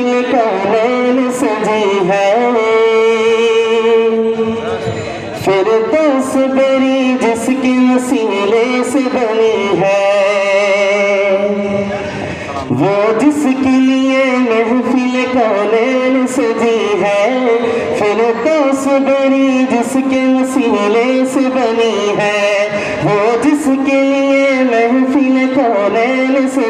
دل کا نین سجی ہے۔ پھر دس بری جس کے وسیلے سے بنی ہے۔ وہ جس کے لیے محفل کا نین سجی ہے۔ پھر دس بری جس کے وسیلے سے بنی ہے۔ وہ جس کے لیے محفل کا نین سجی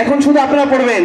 এখন শুধু আপনারা পড়বেন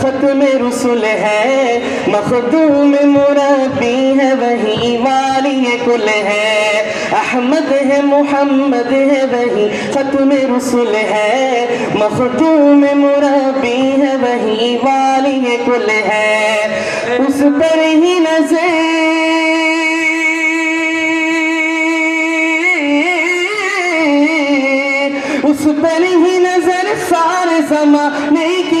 ختم رسول ہے۔ مخدوم مربی ہے۔ وہی والی کل ہے۔ احمد ہے، محمد ہے۔ وہی ختم رسول ہے۔ مخدوم مربی ہے۔ وہی والی کل ہے۔ اس پر ہی نظر۔ اس پر ہی نظر سارے زمانے کی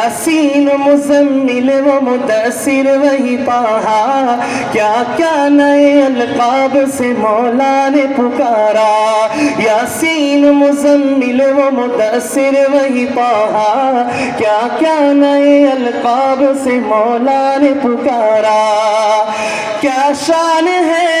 یاسین مزمل و مدثر وہی پاہا۔ کیا کیا نئے القاب سے مولا نے پکارا۔ یاسین مزمل و مدثر وہی پاہا۔ کیا کیا نئے القاب سے مولا نے پکارا۔ کیا شان ہے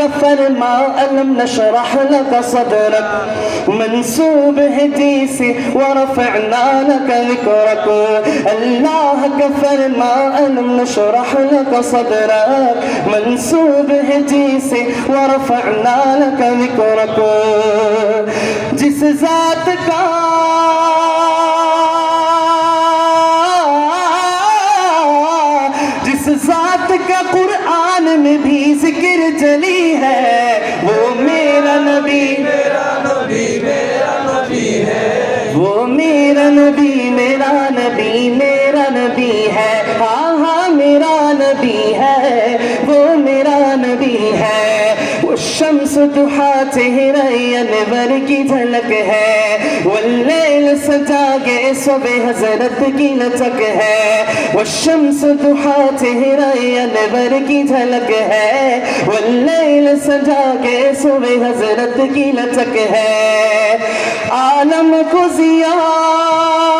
كفر ما ألم نشرح لك صدرك. منسوب هديسي ورفعنا لك ذكرك. الله كفر ما ألم نشرح لك صدرك. منسوب هديسي ورفعنا لك ذكرك. جس ذاتك جس ذاتك قرآن میں بھی ذکر جلی میرا نبی میرا نبی میرا نبی ہے۔ ہاں ہاں میرا نبی ہے۔ وہ میرا نبی ہے۔ الشمس تحا چہرہ انور کی جھلک ہے۔ واللہ سجا گے صبح حضرت کی لچک ہے۔ وہ شمس دہا چہرہ انور کی جھلک ہے۔ واللیل سجا گے صبح حضرت کی لچک ہے۔ عالم کو زیاد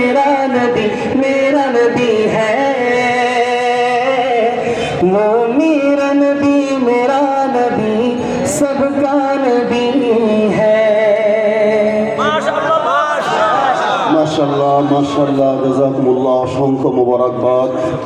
میرا ندی میرا نبی ہے۔ وہ میرا ندی میرا نبی سب کا نبی ہے۔ ماشاء اللہ ماشاء اللہ جزاکم اللہ شم مبارک بات